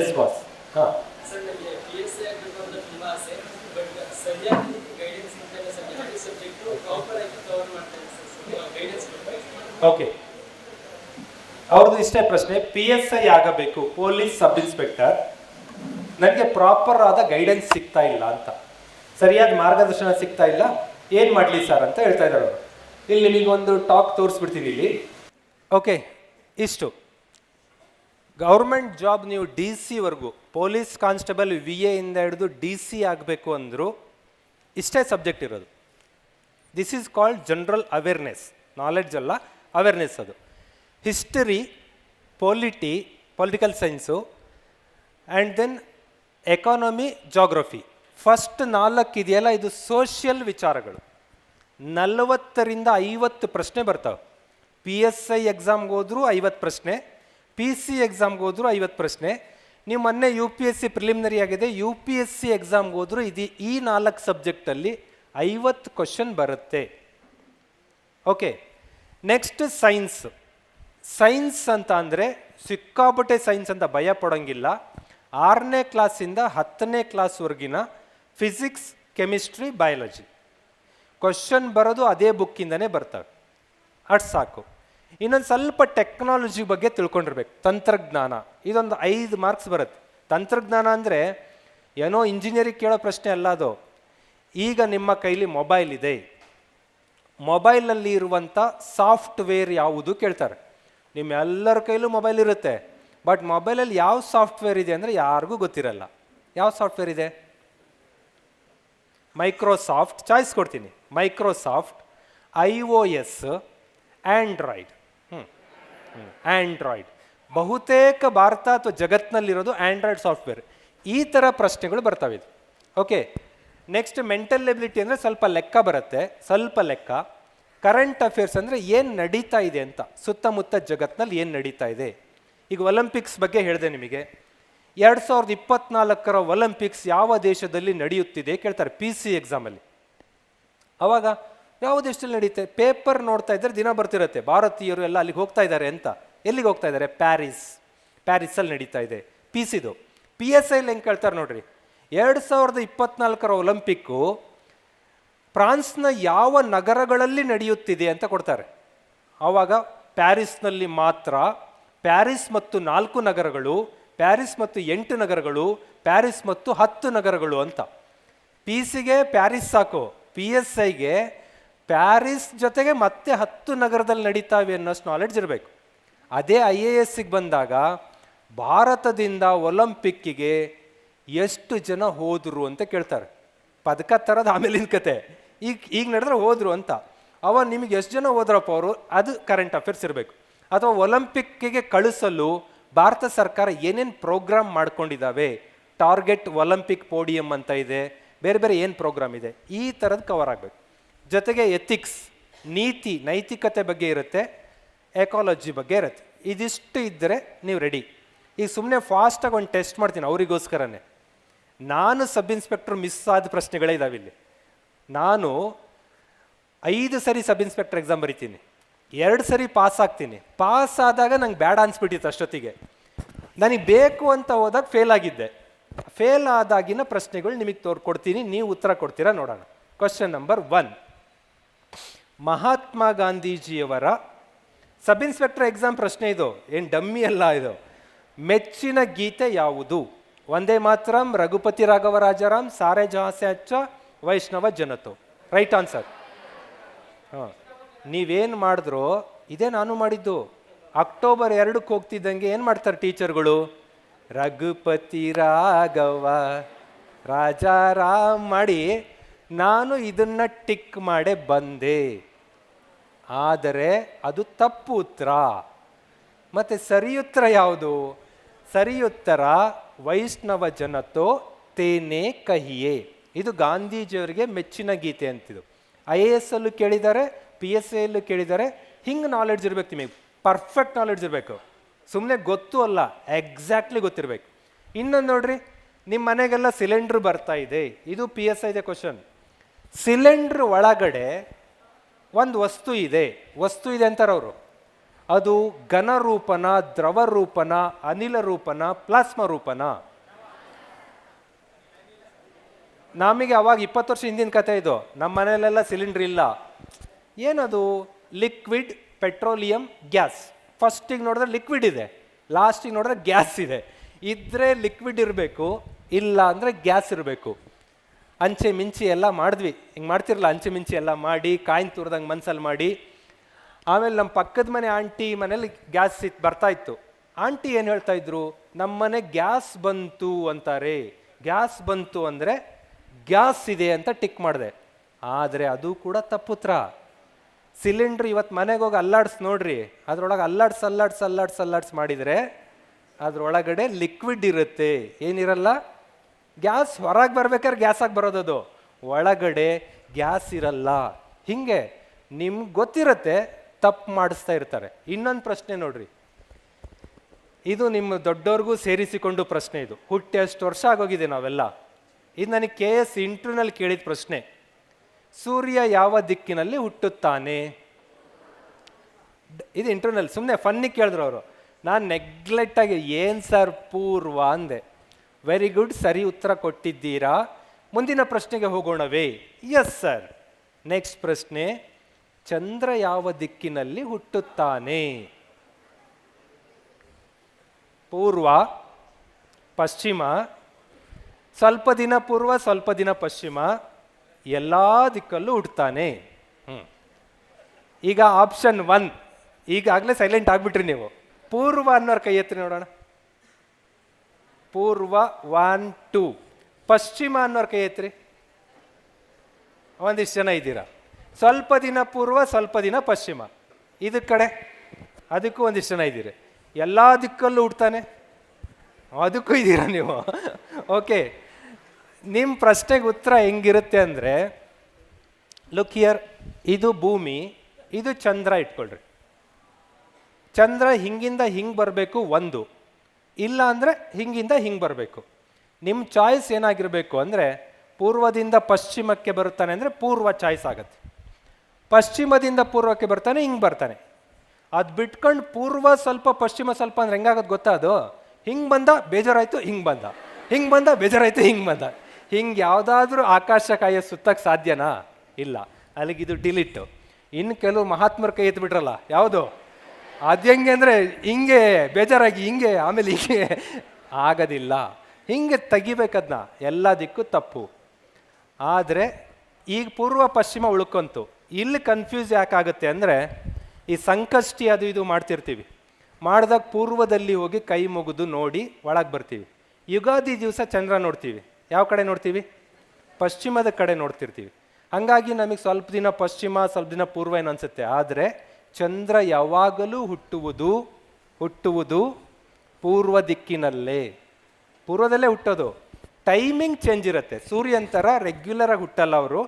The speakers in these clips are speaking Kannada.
ಎಸ್ ಬಾಸ್ ಹಾಂ ಓಕೆ ಅವ್ರದ್ದು ಇಷ್ಟೇ ಪ್ರಶ್ನೆ ಪಿ ಎಸ್ ಐ ಆಗಬೇಕು ಪೊಲೀಸ್ ಸಬ್ ಇನ್ಸ್ಪೆಕ್ಟರ್ ನನಗೆ ಪ್ರಾಪರ್ ಆದ ಗೈಡೆನ್ಸ್ ಸಿಗ್ತಾ ಇಲ್ಲ ಅಂತ. ಸರಿಯಾದ ಮಾರ್ಗದರ್ಶನ ಸಿಗ್ತಾ ಇಲ್ಲ. ಏನು ಮಾಡಲಿ ಸರ್ ಅಂತ ಹೇಳ್ತಾ ಇದ್ದಾರೆ ಅವರು. ಇಲ್ಲಿ ನಿಮಗೊಂದು ಒಂದು ಟಾಕ್ ತೋರಿಸ್ಬಿಡ್ತೀನಿ ಇಲ್ಲಿ. ಓಕೆ ಇಷ್ಟು. ಗೌರ್ಮೆಂಟ್ ಜಾಬ್ ನೀವು ಡಿ ಸಿವರೆಗೂ ಪೊಲೀಸ್ ಕಾನ್ಸ್ಟೇಬಲ್ ವಿ ಎಯಿಂದ ಹಿಡಿದು ಡಿ ಸಿ ಆಗಬೇಕು ಅಂದರು ಇಷ್ಟೇ ಸಬ್ಜೆಕ್ಟ್ ಇರೋದು. This is called general awareness knowledge ಅಲ್ಲ ಅವೇರ್ನೆಸ್ ಅದು. History polity political science and then economy geography first ನಾಲ್ಕು ಇದೆಯಲ್ಲ, ಇದು ಸೋಷಿಯಲ್ ವಿಚಾರಗಳು. ನಲವತ್ತರಿಂದ ಐವತ್ತು ಪ್ರಶ್ನೆ ಬರ್ತವೆ. ಪಿ ಎಸ್ ಐ ಎಕ್ಸಾಮ್ಗೆ ಹೋದರೂ ಐವತ್ತು ಪ್ರಶ್ನೆ. ಪಿ ಸಿ ಎಕ್ಸಾಮ್ಗೆ ಹೋದರೂ ಐವತ್ತು ಪ್ರಶ್ನೆ. ನೀವು ಮೊನ್ನೆ U P S C preliminary ಆಗಿದೆ. ಯು ಪಿ ಎಸ್ ಸಿ ಎಕ್ಸಾಮ್ಗೆ ಹೋದರೂ ಇದು ಈ ನಾಲ್ಕು ಸಬ್ಜೆಕ್ಟಲ್ಲಿ ಐವತ್ತು ಕ್ವಶನ್ ಬರುತ್ತೆ. ಓಕೆ ನೆಕ್ಸ್ಟ್ ಸೈನ್ಸ್ ಸೈನ್ಸ್ ಅಂತ ಅಂದರೆ ಸಿಕ್ಕಾಪಟ್ಟೆ ಸೈನ್ಸ್ ಅಂತ ಭಯ ಪಡೋಂಗಿಲ್ಲ. ಆರನೇ ಕ್ಲಾಸಿಂದ ಹತ್ತನೇ ಕ್ಲಾಸ್ವರೆಗಿನ ಫಿಸಿಕ್ಸ್ ಕೆಮಿಸ್ಟ್ರಿ ಬಯಾಲಜಿ ಕ್ವಶನ್ ಬರೋದು ಅದೇ ಬುಕ್ಕಿಂದನೇ ಬರ್ತವೆ. ಅಷ್ಟು ಸಾಕು. ಇನ್ನೊಂದು ಸ್ವಲ್ಪ ಟೆಕ್ನಾಲಜಿ ಬಗ್ಗೆ ತಿಳ್ಕೊಂಡಿರ್ಬೇಕು. ತಂತ್ರಜ್ಞಾನ. ಇದೊಂದು ಐದು ಮಾರ್ಕ್ಸ್ ಬರುತ್ತೆ. ತಂತ್ರಜ್ಞಾನ ಅಂದರೆ ಏನೋ ಇಂಜಿನಿಯರಿಂಗ್ ಕೇಳೋ ಪ್ರಶ್ನೆ ಅಲ್ಲ ಅದು. ಈಗ ನಿಮ್ಮ ಕೈಲಿ ಮೊಬೈಲ್ ಇದೆ. ಮೊಬೈಲಲ್ಲಿ ಇರುವಂಥ ಸಾಫ್ಟ್ವೇರ್ ಯಾವುದು ಕೇಳ್ತಾರೆ. ನಿಮ್ಮ ಎಲ್ಲರ ಕೈಲೂ ಮೊಬೈಲ್ ಇರುತ್ತೆ. ಬಟ್ ಮೊಬೈಲಲ್ಲಿ ಯಾವ ಸಾಫ್ಟ್ವೇರ್ ಇದೆ ಅಂದರೆ ಯಾರಿಗೂ ಗೊತ್ತಿರಲ್ಲ. ಯಾವ ಸಾಫ್ಟ್ವೇರ್ ಇದೆ? ಮೈಕ್ರೋಸಾಫ್ಟ್ ಚಾಯ್ಸ್ ಕೊಡ್ತೀನಿ. Microsoft I O S Android Android ಬಹುತೇಕ ಭಾರತ ಅಥವಾ ಜಗತ್ತಿನಲ್ಲಿರೋದು ಆ್ಯಂಡ್ರಾಯ್ಡ್ ಸಾಫ್ಟ್ವೇರ್. ಈ ಥರ ಪ್ರಶ್ನೆಗಳು ಬರ್ತವೆ ಇದು. ಓಕೆ ನೆಕ್ಸ್ಟ್ ಮೆಂಟಲ್ ಎಬಿಲಿಟಿ ಅಂದರೆ ಸ್ವಲ್ಪ ಲೆಕ್ಕ ಬರುತ್ತೆ. ಸ್ವಲ್ಪ ಲೆಕ್ಕ. ಕರೆಂಟ್ ಅಫೇರ್ಸ್ ಅಂದರೆ ಏನು ನಡೀತಾ ಇದೆ ಅಂತ. ಸುತ್ತಮುತ್ತ ಜಗತ್ತಿನಲ್ಲಿ ಏನು ನಡೀತಾ ಇದೆ. ಈಗ ಒಲಿಂಪಿಕ್ಸ್ ಬಗ್ಗೆ ಹೇಳಿದೆ ನಿಮಗೆ. ಎರಡು ಸಾವಿರದ ಇಪ್ಪತ್ನಾಲ್ಕರ ಒಲಿಂಪಿಕ್ಸ್ ಯಾವ ದೇಶದಲ್ಲಿ ನಡೆಯುತ್ತಿದೆ ಕೇಳ್ತಾರೆ ಪಿ ಸಿ ಎಕ್ಸಾಮಲ್ಲಿ ಅವಾಗ ಯಾವ ದೇಶದಲ್ಲಿ ನಡೀತೆ ಪೇಪರ್ ನೋಡ್ತಾ ಇದ್ದರೆ ದಿನ ಬರ್ತಿರುತ್ತೆ. ಭಾರತೀಯರು ಎಲ್ಲ ಅಲ್ಲಿಗೆ ಹೋಗ್ತಾ ಇದ್ದಾರೆ ಅಂತ. ಎಲ್ಲಿಗೆ ಹೋಗ್ತಾ ಇದ್ದಾರೆ? ಪ್ಯಾರಿಸ್ ಪ್ಯಾರಿಸಲ್ಲಿ ನಡೀತಾ ಇದೆ. ಪಿ ಸಿದು ಪಿ ಎಸ್ ಐಲಿ ಹೆಂಗೆ ಕೇಳ್ತಾರೆ ನೋಡ್ರಿ. ಎರಡು ಸಾವಿರದ ಇಪ್ಪತ್ನಾಲ್ಕರ ಒಲಿಂಪಿಕ್ಕು ಫ್ರಾನ್ಸ್ನ ಯಾವ ನಗರಗಳಲ್ಲಿ ನಡೆಯುತ್ತಿದೆ ಅಂತ ಕೊಡ್ತಾರೆ. ಆವಾಗ ಪ್ಯಾರಿಸ್ನಲ್ಲಿ ಮಾತ್ರ ಪ್ಯಾರಿಸ್ ಮತ್ತು ನಾಲ್ಕು ನಗರಗಳು ಪ್ಯಾರಿಸ್ ಮತ್ತು ಎಂಟು ನಗರಗಳು ಪ್ಯಾರಿಸ್ ಮತ್ತು ಹತ್ತು ನಗರಗಳು ಅಂತ. ಪಿ ಸಿಗೆ ಪ್ಯಾರಿಸ್ ಸಾಕು. ಪಿ ಎಸ್ ಐಗೆ ಪ್ಯಾರಿಸ್ ಜೊತೆಗೆ ಮತ್ತೆ ಹತ್ತು ನಗರದಲ್ಲಿ ನಡೀತಾವೆ ಅನ್ನೋಷ್ಟು ನಾಲೆಡ್ಜ್ ಇರಬೇಕು. ಅದೇ ಐ ಎ ಎಸ್ಸಿಗೆ ಬಂದಾಗ ಭಾರತದಿಂದ ಒಲಂಪಿಕ್ಕಿಗೆ ಎಷ್ಟು ಜನ ಹೋದರು ಅಂತ ಕೇಳ್ತಾರೆ. ಪದಕ ತರೋದು ಆಮೇಲಿನ ಕತೆ. ಈಗ ಈಗ ನಡೆದ್ರೆ ಹೋದರು ಅಂತ. ಅವ ನಿಮಗೆ ಎಷ್ಟು ಜನ ಹೋದ್ರಪ್ಪ ಅವರು? ಅದು ಕರೆಂಟ್ ಅಫೇರ್ಸ್ ಇರಬೇಕು. ಅಥವಾ ಒಲಂಪಿಕ್ಕಿಗೆ ಕಳಿಸಲು ಭಾರತ ಸರ್ಕಾರ ಏನೇನು ಪ್ರೋಗ್ರಾಮ್ ಮಾಡ್ಕೊಂಡಿದ್ದಾವೆ ಟಾರ್ಗೆಟ್ ಒಲಂಪಿಕ್ ಪೋಡಿಯಂ ಅಂತ ಇದೆ. ಬೇರೆ ಬೇರೆ ಏನು ಪ್ರೋಗ್ರಾಮ್ ಇದೆ? ಈ ಥರದ್ದು ಕವರ್ ಆಗಬೇಕು. ಜೊತೆಗೆ ಎಥಿಕ್ಸ್ ನೀತಿ, ನೈತಿಕತೆ ಬಗ್ಗೆ ಇರುತ್ತೆ ಎಕಾಲಜಿ ಬಗ್ಗೆ ಇರುತ್ತೆ. ಇದಿಷ್ಟು ಇದ್ದರೆ ನೀವು ರೆಡಿ ಈಗ ಸುಮ್ಮನೆ ಫಾಸ್ಟಾಗಿ ಒಂದು ಟೆಸ್ಟ್ ಮಾಡ್ತೀನಿ ಅವರಿಗೋಸ್ಕರನೇ. ನಾನು ಸಬ್ ಇನ್ಸ್ಪೆಕ್ಟರ್ ಮಿಸ್ ಆದ ಪ್ರಶ್ನೆಗಳೇ ಇದಾವೆ ಇಲ್ಲಿ. ನಾನು ಐದು ಸರಿ ಸಬ್ ಇನ್ಸ್ಪೆಕ್ಟರ್ ಎಕ್ಸಾಮ್ ಬರಿತೀನಿ. ಎರಡು ಸರಿ ಪಾಸ್ ಆಗ್ತೀನಿ. ಪಾಸ್ ಆದಾಗ ನಂಗೆ ಬೇಡ ಅನ್ಸ್ಬಿಟ್ಟಿತ್ತು ಅಷ್ಟೊತ್ತಿಗೆ. ನನಗೆ ಬೇಕು ಅಂತ ಹೋದಾಗ ಫೇಲ್ ಆಗಿದ್ದೆ. ಫೇಲ್ ಆದಾಗಿನ ಪ್ರಶ್ನೆಗಳು ನಿಮಗೆ ತೋರ್ಕೊಡ್ತೀನಿ ನೀವು ಉತ್ತರ ಕೊಡ್ತೀರಾ ನೋಡೋಣ. ಕ್ವಶನ್ ನಂಬರ್ ಒನ್ ಮಹಾತ್ಮ ಗಾಂಧೀಜಿಯವರ ಸಬ್ ಇನ್ಸ್ಪೆಕ್ಟರ್ ಎಕ್ಸಾಮ್ ಪ್ರಶ್ನೆ ಇದು. ಏನು ಡಮ್ಮಿ ಅಲ್ಲ ಇದು. ಮೆಚ್ಚಿನ ಗೀತೆ ಯಾವುದು? ಒಂದೇ ಮಾತ್ರಂ, ರಘುಪತಿ ರಾಘವರಾಜರಾಮ್ ಸಾರೆ ಜಹಾಸೆ ಅಚ್ಚ, ವೈಷ್ಣವ ಜನತು. Right answer. ಹಾಂ. ನೀವೇನು ಮಾಡಿದ್ರು, ಇದೇ ನಾನು ಮಾಡಿದ್ದು. ಅಕ್ಟೋಬರ್ ಎರಡಕ್ಕೆ ಹೋಗ್ತಿದ್ದಂಗೆ ಏನು ಮಾಡ್ತಾರೆ ಟೀಚರ್ಗಳು? ರಘುಪತಿ ರಾಘವ ರಾಜಾರಾಮ್ ಮಾಡಿ ನಾನು ಇದನ್ನ ಟಿಕ್ ಮಾಡೇ ಬಂದೆ. ಆದರೆ ಅದು ತಪ್ಪು ಉತ್ತರ. ಮತ್ತೆ ಸರಿ ಉತ್ತರ ಯಾವುದು? ಸರಿ ಉತ್ತರ, ವೈಷ್ಣವ ಜನತೋ ತೇನೆ ಕಹಿಯೇ. ಇದು ಗಾಂಧೀಜಿಯವರಿಗೆ ಮೆಚ್ಚಿನ ಗೀತೆ ಅಂತಿದು. ಐ ಎ ಎಸ್ ಅಲ್ಲೂ ಕೇಳಿದ್ದಾರೆ, ಪಿ ಎಸ್ ಎಲ್ಲೂ ಕೇಳಿದ್ದಾರೆ. ಹಿಂಗೆ ನಾಲೆಡ್ಜ್ ಇರಬೇಕು ನಿಮಗೆ. ಪರ್ಫೆಕ್ಟ್ ನಾಲೆಡ್ಜ್ ಇರಬೇಕು. ಸುಮ್ಮನೆ ಗೊತ್ತು ಅಲ್ಲ ಎಕ್ಸಾಕ್ಟ್ಲಿ ಗೊತ್ತಿರಬೇಕು. ಇನ್ನೊಂದು ನೋಡ್ರಿ ನಿಮ್ಮ ಮನೆಗೆಲ್ಲ ಸಿಲಿಂಡ್ರ್ ಬರ್ತಾ ಇದೆ. ಇದು ಪಿ ಎಸ್ ಐದೆ ಕ್ವಶನ್ ಸಿಲಿಂಡ್ರ್ ಒಳಗಡೆ ಒಂದು ವಸ್ತು ಇದೆ. ವಸ್ತು ಇದೆ ಅಂತಾರೆ ಅವರು ಅದು ಘನ ರೂಪನ ದ್ರವ ರೂಪನ ಅನಿಲ ರೂಪನ ಪ್ಲಾಸ್ಮಾ ರೂಪನ ನಮಗೆ ಅವಾಗ ಇಪ್ಪತ್ತು ವರ್ಷ ಹಿಂದಿನ ಕತೆ ಇದು. ನಮ್ಮ ಮನೆಯಲ್ಲೆಲ್ಲ ಸಿಲಿಂಡ್ರ್ ಇಲ್ಲ. ಏನದು? Liquid petroleum gas. ಫಸ್ಟಿಗೆ ನೋಡಿದ್ರೆ ಲಿಕ್ವಿಡ್ ಇದೆ. ಲಾಸ್ಟಿಗೆ ನೋಡಿದ್ರೆ ಗ್ಯಾಸ್ ಇದೆ. ಇದ್ರೆ ಲಿಕ್ವಿಡ್ ಇರಬೇಕು, ಇಲ್ಲ ಅಂದರೆ ಗ್ಯಾಸ್ ಇರಬೇಕು. ಅಂಚೆ ಮಿಂಚಿ ಎಲ್ಲ ಮಾಡಿದ್ವಿ. ಹಿಂಗೆ ಮಾಡ್ತಿರಲ್ಲ ಅಂಚೆ ಮಿಂಚಿ ಎಲ್ಲ ಮಾಡಿ, ಕಾಯಿನ್ ತುರ್ದಂಗೆ ಮನ್ಸಲ್ಲಿ ಮಾಡಿ. ಆಮೇಲೆ ನಮ್ಮ ಪಕ್ಕದ ಮನೆ ಆಂಟಿ ಮನೇಲಿ ಗ್ಯಾಸ್ ಇತ್ತು ಬರ್ತಾ ಇತ್ತು. ಆಂಟಿ ಏನು ಹೇಳ್ತಾ ಇದ್ರು? ನಮ್ಮ ಮನೆ ಗ್ಯಾಸ್ ಬಂತು ಅಂತಾರೆ. ಗ್ಯಾಸ್ ಬಂತು ಅಂದರೆ ಗ್ಯಾಸ್ ಇದೆ ಅಂತ ಟಿಕ್ ಮಾಡಿದೆ. ಆದರೆ ಅದು ಕೂಡ ತಪ್ಪುತ್ರ. ಸಿಲಿಂಡ್ರ್ ಇವತ್ತು ಮನೆಗೆ ಹೋಗಿ ಅಲ್ಲಾಡ್ಸ್ ನೋಡ್ರಿ. ಅದ್ರೊಳಗೆ ಅಲ್ಲಾಡ್ಸ್ ಅಲ್ಲಾಡ್ಸ್ ಅಲ್ಲಾಡ್ಸ್ ಅಲ್ಲಾಡ್ಸ್ ಮಾಡಿದರೆ ಅದರೊಳಗಡೆ ಲಿಕ್ವಿಡ್ ಇರುತ್ತೆ. ಏನಿರಲ್ಲ? ಗ್ಯಾಸ್ ಹೊರಗೆ ಬರ್ಬೇಕಾದ್ರೆ ಗ್ಯಾಸಾಗಿ ಬರೋದದು ಒಳಗಡೆ ಗ್ಯಾಸ್ ಇರಲ್ಲ. ಹಿಂಗೆ ನಿಮ್ಗೆ ಗೊತ್ತಿರತ್ತೆ, ತಪ್ಪು ಮಾಡಿಸ್ತಾ ಇರ್ತಾರೆ. ಇನ್ನೊಂದು ಪ್ರಶ್ನೆ ನೋಡ್ರಿ. ಇದು ನಿಮ್ಮ ದೊಡ್ಡವ್ರಿಗೂ ಸೇರಿಸಿಕೊಂಡು ಪ್ರಶ್ನೆ ಇದು. ಹುಟ್ಟಿ ಅಷ್ಟು ವರ್ಷ ಆಗೋಗಿದೆ ನಾವೆಲ್ಲ. ಇದು ನನಗೆ ಕೆ ಎಸ್ ಇಂಟರ್ನಲ್ಲಿ ಕೇಳಿದ ಪ್ರಶ್ನೆ. ಸೂರ್ಯ ಯಾವ ದಿಕ್ಕಿನಲ್ಲಿ ಹುಟ್ಟುತ್ತಾನೆ? ಇದು ಇಂಟರ್ನಲ್ ಸುಮ್ಮನೆ ಫನ್ನಿಗೆ ಕೇಳಿದ್ರು ಅವರು. ನಾನು ನೆಗ್ಲೆಕ್ಟಾಗಿ ಏನು ಸರ್ ಪೂರ್ವ ಅಂದೆ. ವೆರಿ ಗುಡ್ ಸರಿ ಉತ್ತರ ಕೊಟ್ಟಿದ್ದೀರಾ? ಮುಂದಿನ ಪ್ರಶ್ನೆಗೆ ಹೋಗೋಣವೇ. ಎಸ್ ಸರ್ ನೆಕ್ಸ್ಟ್ ಪ್ರಶ್ನೆ, ಚಂದ್ರ ಯಾವ ದಿಕ್ಕಿನಲ್ಲಿ ಹುಟ್ಟುತ್ತಾನೆ? ಪೂರ್ವ, ಪಶ್ಚಿಮ, ಸ್ವಲ್ಪ ದಿನ ಪೂರ್ವ, ಸ್ವಲ್ಪ ದಿನ ಪಶ್ಚಿಮ, ಎಲ್ಲ ದಿಕ್ಕಲ್ಲೂ ಹ್ಮ್. ಈಗ ಆಪ್ಷನ್ ಒನ್ ಈಗಾಗಲೇ ಸೈಲೆಂಟ್ ಆಗಿಬಿಟ್ರಿ ನೀವು. ಪೂರ್ವ ಅನ್ನೋರ್ ಕೈ ಎತ್ತಿ ನೋಡೋಣ. ಪೂರ್ವ ಒನ್ ಟೂ ಪಶ್ಚಿಮ ಅನ್ನೋರ್ ಕೈ ಐತ್ರಿ ಒಂದಿಷ್ಟು ಜನ ಇದ್ದೀರಾ? ಸ್ವಲ್ಪ ದಿನ ಪೂರ್ವ, ಸ್ವಲ್ಪ ದಿನ ಪಶ್ಚಿಮ. ಇದ ಕಡೆ? ಅದಕ್ಕೂ ಒಂದಿಷ್ಟು ಜನ ಇದ್ದೀರಿ. ಎಲ್ಲ ದಿಕ್ಕಲ್ಲೂ ಹುಡ್ತಾನೆ? ಅದಕ್ಕೂ ಇದ್ದೀರಾ ನೀವು? ಓಕೆ ನಿಮ್ಮ ಪ್ರಶ್ನೆಗೆ ಉತ್ತರ ಹೆಂಗಿರುತ್ತೆ ಅಂದರೆ ಲುಕ್ ಹಿಯರ್ ಇದು ಭೂಮಿ, ಇದು ಚಂದ್ರ ಇಟ್ಕೊಳ್ರಿ. ಚಂದ್ರ ಹಿಂಗಿಂದ ಹಿಂಗೆ ಬರಬೇಕು, ಒಂದು. ಇಲ್ಲ ಅಂದರೆ ಹಿಂಗಿಂದ ಹಿಂಗೆ ಬರಬೇಕು. ನಿಮ್ಮ ಚಾಯ್ಸ್ ಏನಾಗಿರಬೇಕು ಅಂದರೆ ಪೂರ್ವದಿಂದ ಪಶ್ಚಿಮಕ್ಕೆ ಬರುತ್ತಾನೆ ಅಂದರೆ ಪೂರ್ವ ಚಾಯ್ಸ್ ಆಗುತ್ತೆ. ಪಶ್ಚಿಮದಿಂದ ಪೂರ್ವಕ್ಕೆ ಬರ್ತಾನೆ, ಹಿಂಗೆ ಬರ್ತಾನೆ. ಅದು ಬಿಟ್ಕೊಂಡು ಪೂರ್ವ ಸ್ವಲ್ಪ, ಪಶ್ಚಿಮ ಸ್ವಲ್ಪ ಅಂದ್ರೆ ಹೆಂಗಾಗೋದು ಗೊತ್ತಾ ಅದು? ಹಿಂಗೆ ಬಂದ ಬೇಜಾರಾಯಿತು, ಹಿಂಗೆ ಬಂದ. ಹಿಂಗೆ ಬಂದ ಬೇಜಾರಾಯಿತು, ಹಿಂಗೆ ಬಂದ. ಹಿಂಗೆ ಯಾವುದಾದ್ರೂ ಆಕಾಶ ಕಾಯ ಸುತ್ತಕ್ಕೆ ಸಾಧ್ಯನಾ? ಇಲ್ಲ. ಅಲ್ಲಿಗೆ ಇದು ಡಿಲಿಟ್ಟು ಇನ್ನು ಕೆಲವು ಮಹಾತ್ಮರ ಕೈ ಎತ್ಬಿಟ್ರಲ್ಲ, ಯಾವುದು? ಅದು ಹೆಂಗೆ ಅಂದರೆ ಹಿಂಗೆ ಬೇಜಾರಾಗಿ ಹಿಂಗೆ, ಆಮೇಲೆ ಹಿಂಗೆ ಆಗೋದಿಲ್ಲ. ಹಿಂಗೆ ತೆಗಿಬೇಕದ್ನ. ಎಲ್ಲ ದಿಕ್ಕು ತಪ್ಪು. ಆದರೆ ಈಗ ಪೂರ್ವ ಪಶ್ಚಿಮ ಉಳ್ಕೊಂತು. ಇಲ್ಲಿ ಕನ್ಫ್ಯೂಸ್ ಯಾಕಾಗುತ್ತೆ ಅಂದರೆ ಈ ಸಂಕಷ್ಟಿ ಅದು ಇದು ಮಾಡ್ತಿರ್ತೀವಿ. ಮಾಡಿದಾಗ ಪೂರ್ವದಲ್ಲಿ ಹೋಗಿ ಕೈ ಮುಗಿದು ನೋಡಿ ಒಳಗೆ ಬರ್ತೀವಿ. ಯುಗಾದಿ ದಿವಸ ಚಂದ್ರ ನೋಡ್ತೀವಿ. ಯಾವ ಕಡೆ ನೋಡ್ತೀವಿ? ಪಶ್ಚಿಮದ ಕಡೆ ನೋಡ್ತಿರ್ತೀವಿ. ಹಾಗಾಗಿ ನಮಗೆ ಸ್ವಲ್ಪ ದಿನ ಪಶ್ಚಿಮ, ಸ್ವಲ್ಪ ದಿನ ಪೂರ್ವ ಏನು ಅನಿಸುತ್ತೆ? ಆದರೆ ಚಂದ್ರ ಯಾವಾಗಲೂ ಹುಟ್ಟುವುದು ಹುಟ್ಟುವುದು ಪೂರ್ವ ದಿಕ್ಕಿನಲ್ಲೇ. ಪೂರ್ವದಲ್ಲೇ ಹುಟ್ಟೋದು. ಟೈಮಿಂಗ್ ಚೇಂಜ್ ಇರುತ್ತೆ. ಸೂರ್ಯನ ಥರ ರೆಗ್ಯುಲರಾಗಿ ಹುಟ್ಟಲ್ಲ ಅವರು.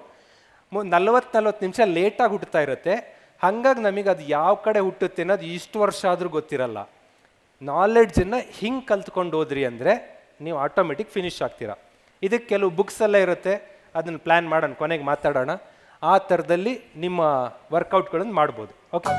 ನಲ್ವತ್ತು ನಲ್ವತ್ತು ನಿಮಿಷ ಲೇಟಾಗಿ ಹುಟ್ಟುತ್ತಾ ಇರುತ್ತೆ. ಹಾಗಾಗಿ ನಮಗೆ ಅದು ಯಾವ ಕಡೆ ಹುಟ್ಟುತ್ತೆ ಅನ್ನೋದು ಇಷ್ಟು ವರ್ಷ ಆದರೂ ಗೊತ್ತಿರಲ್ಲ. ನಾಲೆಡ್ಜನ್ನು ಹಿಂಗೆ ಕಲ್ತ್ಕೊಂಡು ಹೋದ್ರಿ ಅಂದರೆ ನೀವು ಆಟೋಮೆಟಿಕ್ ಫಿನಿಶ್ ಆಗ್ತೀರಾ. ಇದಕ್ಕೆ ಕೆಲವು ಬುಕ್ಸ್ ಎಲ್ಲ ಇರುತ್ತೆ. ಅದನ್ನು ಪ್ಲ್ಯಾನ್ ಮಾಡೋಣ, ಕೊನೆಗೆ ಮಾತಾಡೋಣ. ಆ ಥರದಲ್ಲಿ ನಿಮ್ಮ ವರ್ಕೌಟ್ಗಳನ್ನು ಮಾಡ್ಬೋದು. ಓಕೆ